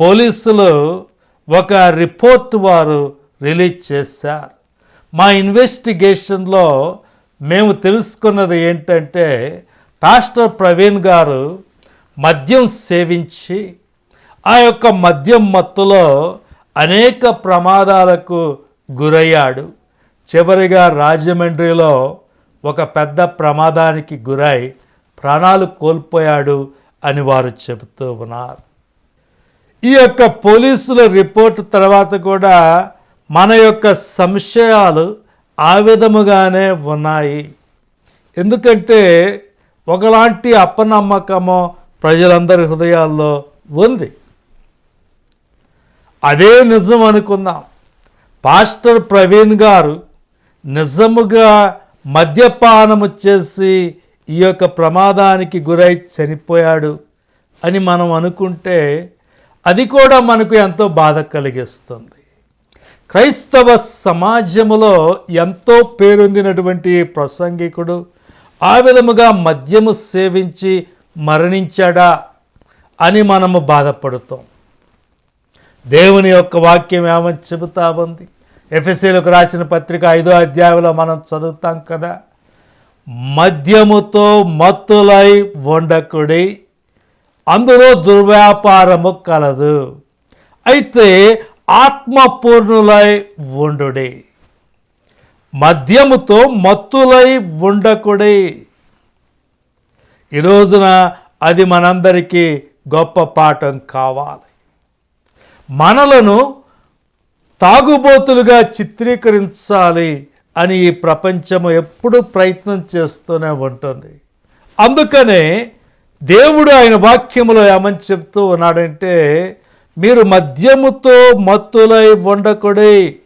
పోలీసులు ఒక రిపోర్ట్ వారు రిలీజ్ చేశారు. మా ఇన్వెస్టిగేషన్లో మేము తెలుసుకున్నది ఏంటంటే పాస్టర్ ప్రవీణ్ గారు మద్యం సేవించి ఆ యొక్క మద్యం మత్తులో అనేక ప్రమాదాలకు గురయ్యాడు. చివరిగా రాజమండ్రిలో ఒక పెద్ద ప్రమాదానికి గురై ప్రాణాలు కోల్పోయాడు అని వారు చెబుతూ ఉన్నారు. ఈ యొక్క పోలీసుల రిపోర్ట్ తర్వాత కూడా మన యొక్క సంశయాలు ఆ విధముగానే ఉన్నాయి. ఎందుకంటే ఒకలాంటి అప్పనమ్మకము ప్రజలందరి హృదయాల్లో ఉంది. అదే నిజం అనుకుందాం. పాస్టర్ ప్రవీణ్ గారు నిజముగా మద్యపానము చేసి ఈ యొక్క ప్రమాదానికి గురై చనిపోయాడు అని మనం అనుకుంటే అది కూడా మనకు ఎంతో బాధ కలిగిస్తుంది. క్రైస్తవ సమాజములో ఎంతో పేరొందినటువంటి ప్రసంగికుడు ఆ విధముగా మద్యము సేవించి మరణించాడా అని మనము బాధపడుతాం. దేవుని యొక్క వాక్యం ఏమని చెబుతా ఉంది? ఎఫ్ఎస్సీలకు రాసిన పత్రిక ఐదో అధ్యాయంలో మనం చదువుతాం కదా. మద్యముతో మత్తులై ఉండకుడి అందులో దుర్వ్యాపారము కలదు. అయితే ఆత్మపూర్ణులై ఉండుడి. మద్యముతో మత్తులై ఉండకుడి. ఈ రోజున అది మనందరికీ గొప్ప పాఠం కావాలి. మనలను తాగుబోతులుగా చిత్రీకరించాలి అని ఈ ప్రపంచము ఎప్పుడు ప్రయత్నం చేస్తూనే ఉంటుంది. అందుకనే దేవుడు ఆయన వాక్యములో ఏమని చెప్తూ ఉన్నాడంటే మీరు మద్యముతో మత్తులై ఉండకుడి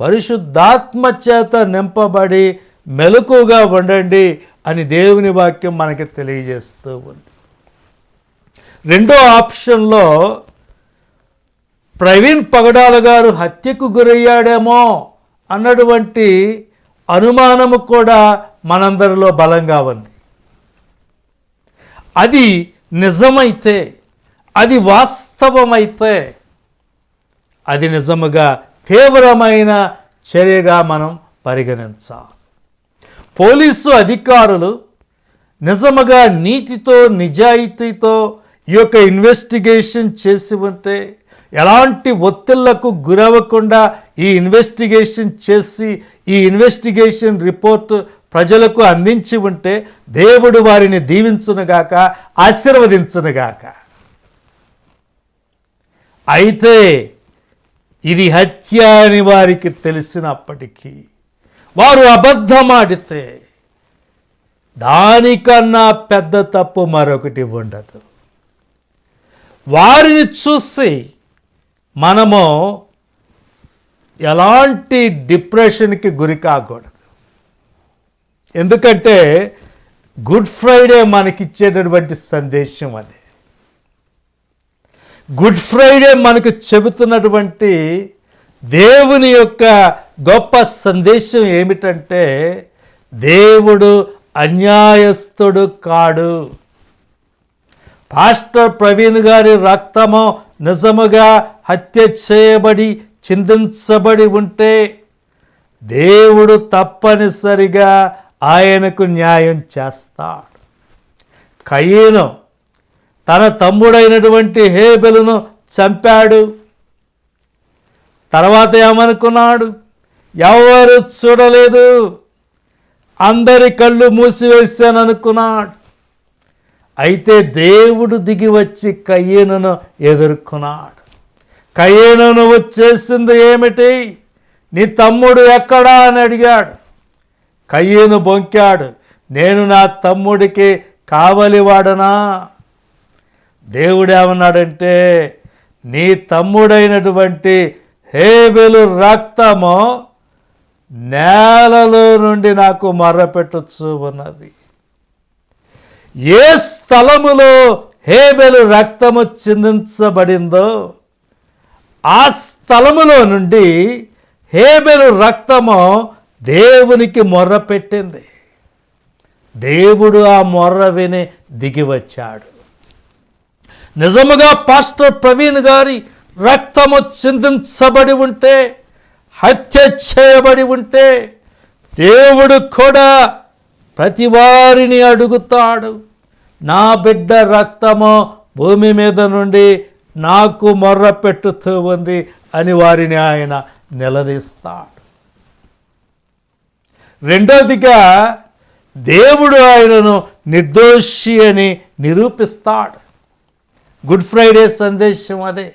పరిశుద్ధాత్మ చేత నింపబడి మెలకుగా ఉండండి అని దేవుని వాక్యం మనకి తెలియజేస్తూ ఉంది. రెండో ఆప్షన్లో ప్రవీణ్ పగడాల గారు హత్యకు గురయ్యాడేమో అన్నటువంటి అనుమానము కూడా మనందరిలో బలంగా ఉంది. అది నిజమైతే అది వాస్తవమైతే అది నిజముగా తీవ్రమైన చర్యగా మనం పరిగణించాలి. పోలీసు అధికారులు నిజముగా నీతితో నిజాయితీతో ఈ యొక్క ఇన్వెస్టిగేషన్ చేసి ఉంటే ఎలాంటి ఒత్తిళ్ళకు గురవ్వకుండా ఈ ఇన్వెస్టిగేషన్ చేసి ఈ ఇన్వెస్టిగేషన్ రిపోర్ట్ ప్రజలకు అందించి ఉంటే దేవుడు వారిని దీవించునుగాక ఆశీర్వదించునుగాక. అయితే ఇది హత్య అని వారికి తెలిసినప్పటికీ వారు అబద్ధమాడితే దానికన్నా పెద్ద తప్పు మరొకటి ఉండదు. వారిని చూసి మనము ఎలాంటి డిప్రెషన్కి గురి కాకూడదు. ఎందుకంటే గుడ్ ఫ్రైడే మనకిచ్చేటటువంటి సందేశం అది. గుడ్ ఫ్రైడే మనకు చెబుతున్నటువంటి దేవుని యొక్క గొప్ప సందేశం ఏమిటంటే దేవుడు అన్యాయస్తుడు కాడు. పాస్టర్ ప్రవీణ్ గారి రక్తము నిజముగా హత్య చేయబడి చిందించబడి ఉంటే దేవుడు తప్పనిసరిగా ఆయనకు న్యాయం చేస్తాడు. కయ్యను తన తమ్ముడైనటువంటి హేబెలును చంపాడు. తర్వాత ఏమనుకున్నాడు? ఎవరు చూడలేదు. అందరి కళ్ళు మూసివేశాను అనుకున్నాడు అయితే దేవుడు దిగి వచ్చి కయ్యేనును ఎదుర్కొన్నాడు. కయ్యను నువ్వు చేసింది ఏమిటి? నీ తమ్ముడు ఎక్కడా అని అడిగాడు. కయ్యను బొంకాడు నేను నా తమ్ముడికి కావలివాడనా? దేవుడేమన్నాడంటే నీ తమ్ముడైనటువంటి హేబెలు రక్తము నేలలో నుండి నాకు మర్రపెట్టచ్చు ఉన్నది. ఏ స్థలములో హేబెలు రక్తము చిందించబడిందో ఆ స్థలములో నుండి హేబెలు రక్తము దేవునికి మొర్ర పెట్టింది. దేవుడు ఆ మొర్ర విని దిగివచ్చాడు. నిజముగా పాస్టర్ ప్రవీణ్ గారి రక్తము చిందించబడి ఉంటే హత్య చేయబడి ఉంటే దేవుడు కూడా ప్రతి వారిని అడుగుతాడు నా బిడ్డ రక్తము భూమి మీద నుండి నాకు మొర్ర పెట్టుతూ ఉంది అని వారిని ఆయన నిలదీస్తాడు. రెండవదిగా దేవుడు ఆయనను నిర్దోషి అని నిరూపిస్తాడు. గుడ్ ఫ్రైడే సందేశం అదే.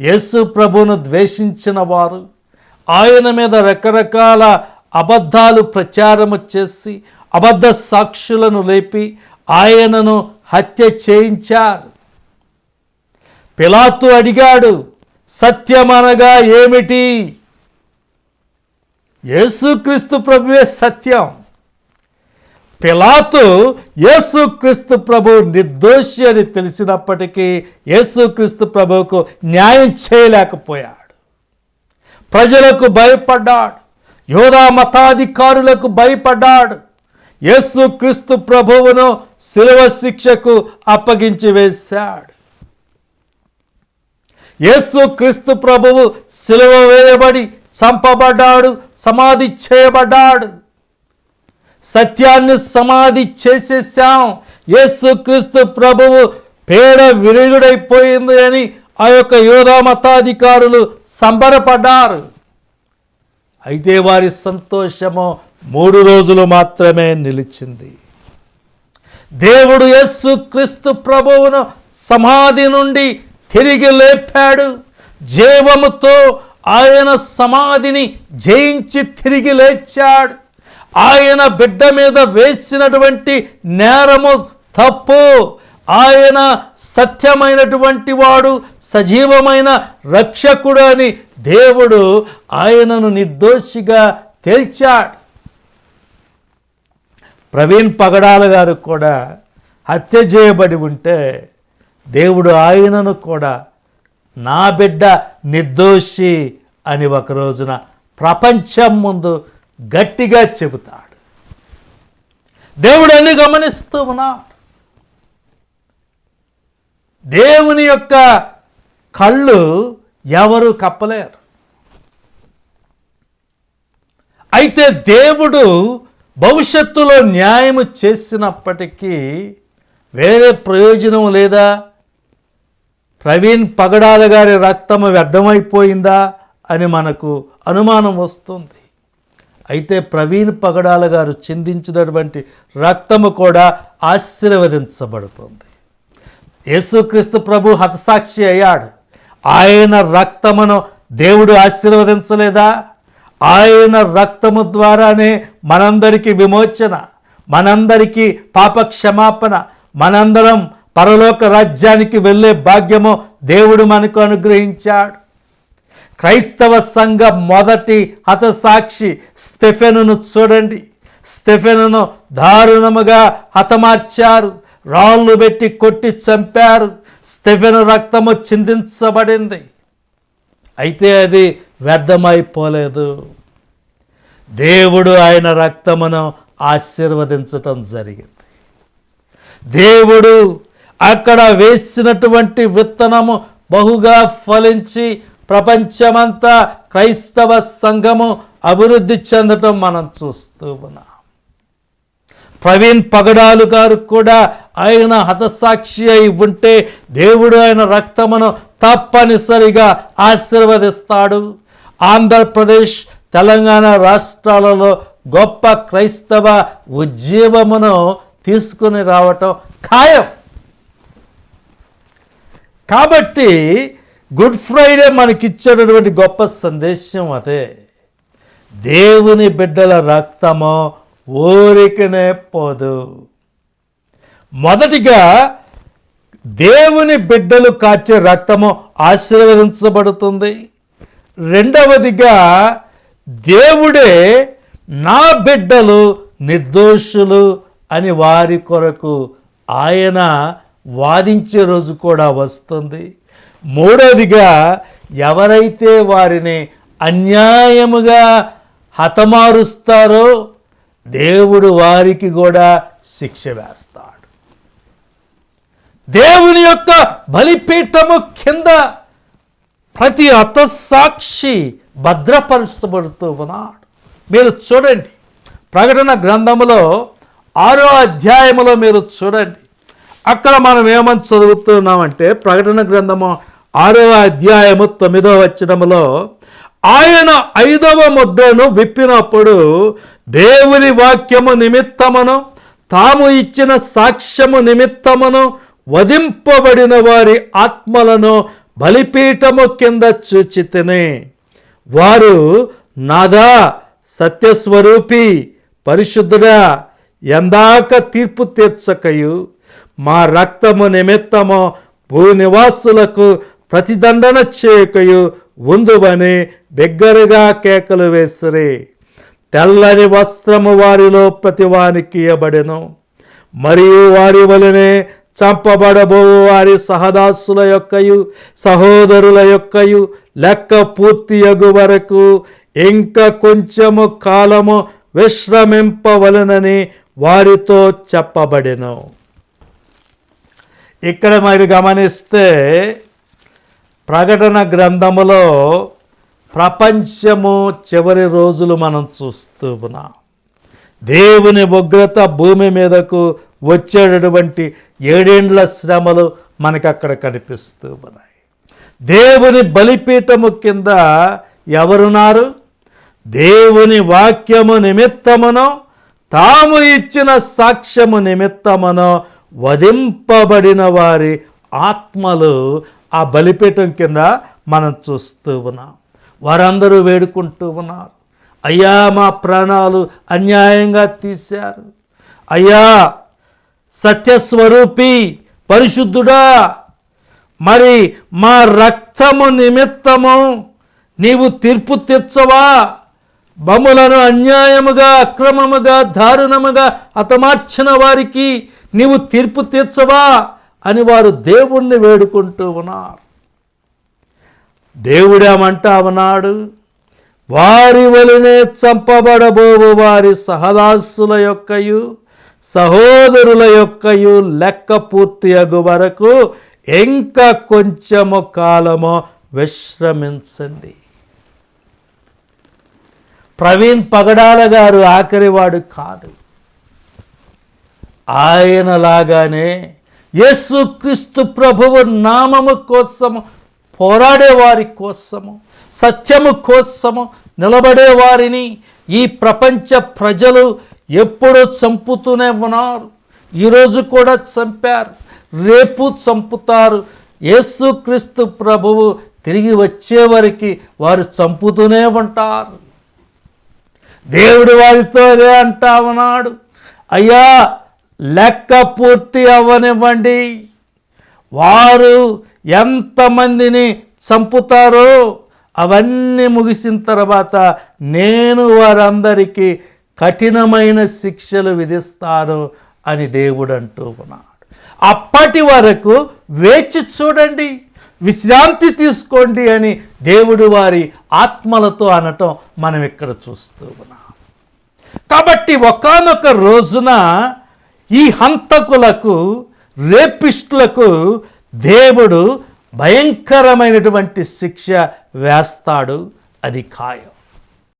యేసు ప్రభును ద్వేషించిన వారు ఆయన మీద రకరకాల అబద్ధాలు ప్రచారము చేసి అబద్ధ సాక్షులను లేపి ఆయనను హత్య చేయించారు. పిలాతు అడిగాడు సత్యమనగా ఏమిటి? యేసుక్రీస్తు ప్రభువే సత్యం. పిలాతు యేసుక్రీస్తు ప్రభు నిర్దోషి అని తెలిసినప్పటికీ యేసుక్రీస్తు ప్రభువుకు న్యాయం చేయలేకపోయాడు. ప్రజలకు భయపడ్డాడు. యోధా మతాధికారులకు భయపడ్డాడు. యేసుక్రీస్తు ప్రభువును శిలువ శిక్షకు అప్పగించి వేశాడు. యేసుక్రీస్తు ప్రభువు శిలువ వేయబడి చంపబడ్డాడు సమాధి చేయబడ్డాడు. సత్యాన్ని సమాధి చేసేసాం యేసుక్రీస్తు ప్రభువు పేడ విరుగుడైపోయింది అని ఆ యొక్క యోధా మతాధికారులు సంబరపడ్డారు. అయితే వారి సంతోషము మూడు రోజులు మాత్రమే నిలిచింది. దేవుడు యస్సు క్రీస్తు ప్రభువును సమాధి నుండి తిరిగి లేపాడు. జీవముతో ఆయన సమాధిని జయించి తిరిగి లేచాడు. ఆయన బిడ్డ మీద వేసినటువంటి నేరము తప్పు. ఆయన సత్యమైనటువంటి వాడు సజీవమైన రక్షకుడు అని దేవుడు ఆయనను నిర్దోషిగా తేల్చాడు. ప్రవీణ్ పగడాల గారు కూడా హత్య చేయబడి ఉంటే దేవుడు ఆయనను కూడా నా బిడ్డ నిర్దోషి అని ఒక రోజున ప్రపంచం ముందు గట్టిగా చెబుతాడు. దేవుడు అన్ని గమనిస్తూ ఉన్నాడు? దేవుని యొక్క కళ్ళు ఎవరు కప్పలేరు. అయితే దేవుడు భవిష్యత్తులో న్యాయము చేసినప్పటికీ వేరే ప్రయోజనం లేదా? ప్రవీణ్ పగడాల గారి రక్తము వ్యర్థమైపోయిందా అని మనకు అనుమానం వస్తుంది. అయితే ప్రవీణ్ పగడాల గారు చిందించినటువంటి రక్తము కూడా ఆశీర్వదించబడుతుంది. యేసుక్రీస్తు ప్రభు హతసాక్షి అయ్యాడు. ఆయన రక్తమును దేవుడు ఆశీర్వదించలేదా? ఆయన రక్తము ద్వారానే మనందరికీ విమోచన మనందరికీ పాప క్షమాపణ మనందరం పరలోక రాజ్యానికి వెళ్ళే భాగ్యము దేవుడు మనకు అనుగ్రహించాడు. క్రైస్తవ సంఘ మొదటి హతసాక్షి స్టెఫెనును చూడండి. స్టెఫెనును దారుణముగా హతమార్చారు. రాళ్ళు పెట్టి కొట్టి చంపారు. స్టెఫెను రక్తము చిందించబడింది. అయితే అది వ్యర్థమైపోలేదు. దేవుడు ఆయన రక్తమును ఆశీర్వదించటం జరిగింది. దేవుడు అక్కడ వేసినటువంటి విత్తనము బహుగా ఫలించి ప్రపంచమంతా క్రైస్తవ సంఘము అభివృద్ధి చెందటం మనం చూస్తూ ఉన్నాం. ప్రవీణ్ పగడాలు గారు కూడా ఆయన హతసాక్షి అయి ఉంటే దేవుడు ఆయన రక్తమును తప్పనిసరిగా ఆశీర్వదిస్తాడు. ఆంధ్రప్రదేశ్ తెలంగాణ రాష్ట్రాలలో గొప్ప క్రైస్తవ ఉద్యమమును తీసుకుని రావటం ఖాయం. కాబట్టి గుడ్ ఫ్రైడే మనకిచ్చేటటువంటి గొప్ప సందేశం అదే. దేవుని బిడ్డల రక్తము ఊరికనే పోదు. మొదటిగా దేవుని బిడ్డలు కాచే రక్తము ఆశీర్వదించబడుతుంది. రెండవదిగా దేవుడే నా బిడ్డలు నిర్దోషులు అని వారి కొరకు ఆయన వాదించే రోజు కూడా వస్తుంది. మూడవదిగా ఎవరైతే వారిని అన్యాయముగా హతమారుస్తారో దేవుడు వారికి కూడా శిక్ష వేస్తాడు. దేవుని యొక్క బలిపీఠము కింద ప్రతి అతసాక్షి భద్రపరచబడుతూ ఉన్నాడు. మీరు చూడండి ప్రకటన గ్రంథములో ఆరో అధ్యాయములో మీరు చూడండి. అక్కడ మనం ఏమని చదువుతున్నామంటే ప్రకటన గ్రంథము ఆరో అధ్యాయము తొమ్మిదవ వచ్చినములో ఆయన ఐదవ ముద్రను విప్పినప్పుడు దేవుని వాక్యము నిమిత్తమును తాము ఇచ్చిన సాక్ష్యము నిమిత్తమును వధింపబడిన వారి ఆత్మలను బలిపీఠము కింద చూచితిని. వారు నాదా సత్యస్వరూపి పరిశుద్ధుడా ఎందాక తీర్పు తీర్చకయు. మా రక్తము నిమిత్తము భూనివాసులకు ప్రతిదండన చేయకయు ఉందువని బిగ్గరగా కేకలు వేసిరి. తెల్లని వస్త్రము వారిలో ప్రతివానికి ఇవ్వబడెను మరియు వారి వలనే చంపబడబో వారి సహదాసుల యొక్కయు సహోదరుల యొక్కయు లెక్క పూర్తియగు వరకు ఇంకా కొంచెము కాలము విశ్రమింపవలనని వారితో చెప్పబడెను. ఇక్కడ మీరు గమనిస్తే ప్రకటన గ్రంథములో ప్రపంచము చివరి రోజులు మనం చూస్తూ ఉన్నాం. దేవుని ఉగ్రత భూమి మీదకు వచ్చేటటువంటి ఏడేండ్ల శ్రమలు మనకు అక్కడ కనిపిస్తూ ఉన్నాయి. దేవుని బలిపీఠము కింద ఎవరున్నారు? దేవుని వాక్యము నిమిత్తమునో తాము ఇచ్చిన సాక్ష్యము నిమిత్తమునో వధింపబడిన వారి ఆత్మలు ఆ బలిపీఠం కింద మనం చూస్తూ ఉన్నాం. వారందరూ వేడుకుంటూ ఉన్నారు. అయ్యా మా ప్రాణాలు అన్యాయంగా తీశారు. అయ్యా సత్యస్వరూపి పరిశుద్ధుడా మరి మా రక్తము నిమిత్తము నీవు తీర్పు తెచ్చవా బొమ్మలను అన్యాయముగా అక్రమముగా దారుణముగా హతమార్చిన వారికి నీవు తీర్పు తీర్చవా అని వారు దేవుణ్ణి వేడుకుంటూ ఉన్నారు. దేవుడేమంటా ఉన్నాడు వారి వలనే చంపబడబోవు వారి సహదాసుల యొక్కయు సహోదరుల యొక్కయు లెక్క పూర్తి అగు వరకు ఇంకా కొంచెము కాలము విశ్రమించండి. ప్రవీణ్ పగడాల గారు ఆఖరివాడు కాదు. ఆయనలాగానే యేసుక్రీస్తు ప్రభువు నామము కోసము పోరాడే వారి కోసము సత్యము కోసము నిలబడే వారిని ఈ ప్రపంచ ప్రజలు ఎప్పుడూ చంపుతూనే ఉన్నారు. ఈరోజు కూడా చంపారు. రేపు చంపుతారు. యేసుక్రీస్తు ప్రభువు తిరిగి వచ్చే వరకు వారు చంపుతూనే ఉంటారు. దేవుడు వారితో అదే అంటా ఉన్నాడు. అయ్యా లెక్క పూర్తి అవ్వనివ్వండి వారు ఎంతమందిని చంపుతారో అవన్నీ ముగిసిన తర్వాత నేను వారందరికీ కఠినమైన శిక్షలు విధిస్తాను అని దేవుడు అంటూ ఉన్నాడు. అప్పటి వరకు వేచి చూడండి విశ్రాంతి తీసుకోండి అని దేవుడు వారి ఆత్మలతో అనటం మనం ఇక్కడ చూస్తూ ఉన్నాం. కాబట్టి ఒకానొక రోజున ఈ హంతకులకు రేపిస్టులకు దేవుడు భయంకరమైనటువంటి శిక్ష వేస్తాడు. అది ఖాయం.